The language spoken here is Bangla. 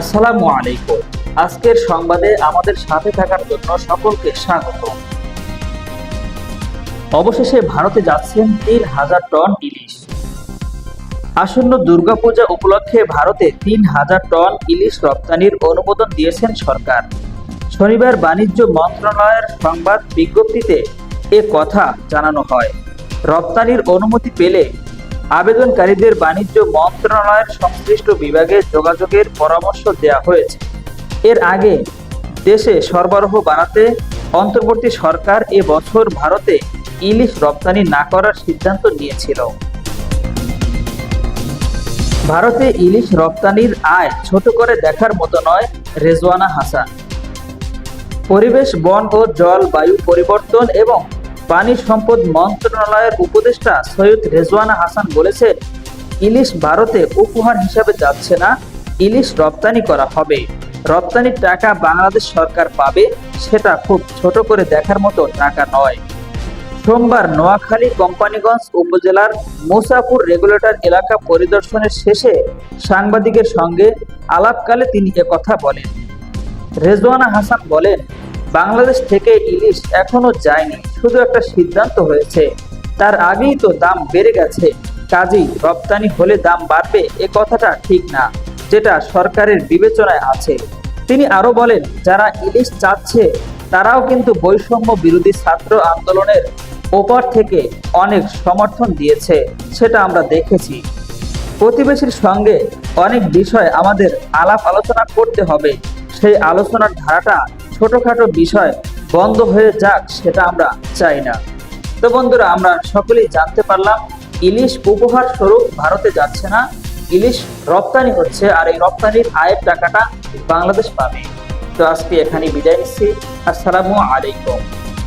আসসালামু আলাইকুম। আজকের সংবাদে আমাদের সাথে থাকার জন্য সকলকে স্বাগত। অবশেষে ভারতে যাচ্ছেন তিন হাজার টন ইলিশ। আসন্ন দুর্গাপূজা উপলক্ষে ভারতে তিন হাজার টন ইলিশ রপ্তানির অনুমোদন দিয়েছেন সরকার। শনিবার বাণিজ্য মন্ত্রণালয়ের সংবাদ বিজ্ঞপ্তিতে এ কথা জানানো হয়। রপ্তানির অনুমতি পেলে আবেদনকারীদের বাণিজ্য মন্ত্রণালয়ের সংশ্লিষ্ট বিভাগে যোগাযোগের পরামর্শ দেওয়া হয়েছে। এর আগে দেশে সরবরাহ বাড়াতে অন্তর্বর্তী সরকার এ বছর ভারতে ইলিশ রপ্তানি না করার সিদ্ধান্ত নিয়েছিল। ভারতে ইলিশ রপ্তানির আয় ছোট করে দেখার মতো নয় রেজওয়ানা হাসান। পরিবেশ, বন ও জলবায়ু পরিবর্তন এবং পানি সম্পদ মন্ত্রণালয়ের উপদেষ্টা সৈয়দ রেজওয়ানা হাসান বলেছেন, ইলিশ ভারতে উপহার হিসাবে যাচ্ছে না, ইলিশ রপ্তানি করা হবে। রপ্তানির টাকা বাংলাদেশ সরকার পাবে, সেটা খুব ছোট করে দেখার মতো টাকা নয়। সোমবার নোয়াখালী, কোম্পানিগঞ্জ উপজেলার মুসাপুর রেগুলেটর এলাকা পরিদর্শনের শেষে সাংবাদিকের সঙ্গে আলাপকালে তিনি কথা বলেন। রেজওয়ানা হাসান বলেন বাংলাদেশ থেকে ইলিশ এখনও যায়নি, শুধু একটা সিদ্ধান্ত হয়েছে। তার আগেই তো দাম বেড়ে গেছে। কাজেই রপ্তানি হলে দাম বাড়বে এ কথাটা ঠিক না, যেটা সরকারের বিবেচনায় আছে। তিনি আরও বলেন, যারা ইলিশ চাচ্ছে, তারাও কিন্তু বৈষম্য বিরোধী ছাত্র আন্দোলনের ওপর থেকে অনেক সমর্থন দিয়েছে, সেটা আমরা দেখেছি। প্রতিবেশীর সঙ্গে অনেক বিষয় আমাদের আলাপ আলোচনা করতে হবে। সেই আলোচনার ধারাটা ছোটখাটো বিষয় বন্ধ হয়ে যাক, সেটা আমরা চাই না। তো বন্ধুরা, আমরা সকলেই জানতে পারলাম, ইলিশ উপহার স্বরূপ ভারতে যাচ্ছে না। ইলিশ রপ্তানি হচ্ছে, আর এই রপ্তানির আয়ের টাকাটা বাংলাদেশ পাবে। তো আজকে এখানে বিদায় নিচ্ছি। আসসালামু আলাইকুম।